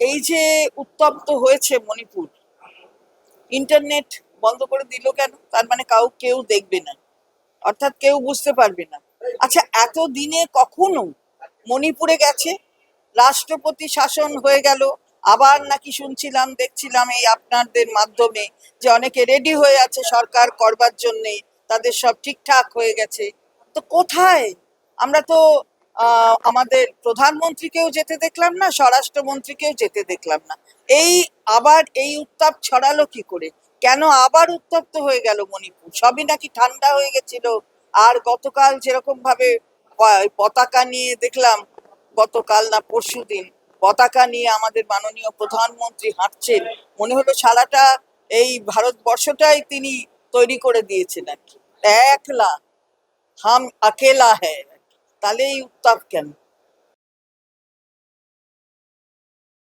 এই যে উত্তপ্ত হয়েছে মণিপুর ইন্টারনেট বন্ধ করে দিল কেন? তার মানে কাউ, কেউ দেখবে না। অর্থাৎ কেউ বুঝতে পারবে না। আচ্ছা এত দিনে কখনো মণিপুরে গেছে? রাষ্ট্রপতি শাসন হয়ে গেল, আবার নাকি শুনছিলাম, দেখছিলাম এই আপনাদের মাধ্যমে যে অনেকে রেডি হয়ে আছে সরকার করবার জন্যে, তাদের সব ঠিকঠাক হয়ে গেছে। তো কোথায়? আমরা তো আমাদের প্রধানমন্ত্রীকেও যেতে দেখলাম না, স্বরাষ্ট্রমন্ত্রীকেও যেতে দেখলাম না। এই আবার এই উত্তাপ ছড়ালো কি করে? কেন আবার উত্তপ্ত হয়ে গেল মণিপুর? সবই নাকি ঠান্ডা হয়ে গেছিল। আর গতকাল যেরকম ভাবে পতাকা নিয়ে দেখলাম, গতকাল না পরশু দিন পতাকা নিয়ে আমাদের মাননীয় প্রধানমন্ত্রী হাঁটছেন। মনে হলো সারাটা এই ভারতবর্ষটাই তিনি তৈরি করে দিয়েছেন আর কি। একলা, হাম, আকেলা হ্যায়। তাহলে এই উত্তাপ কেন?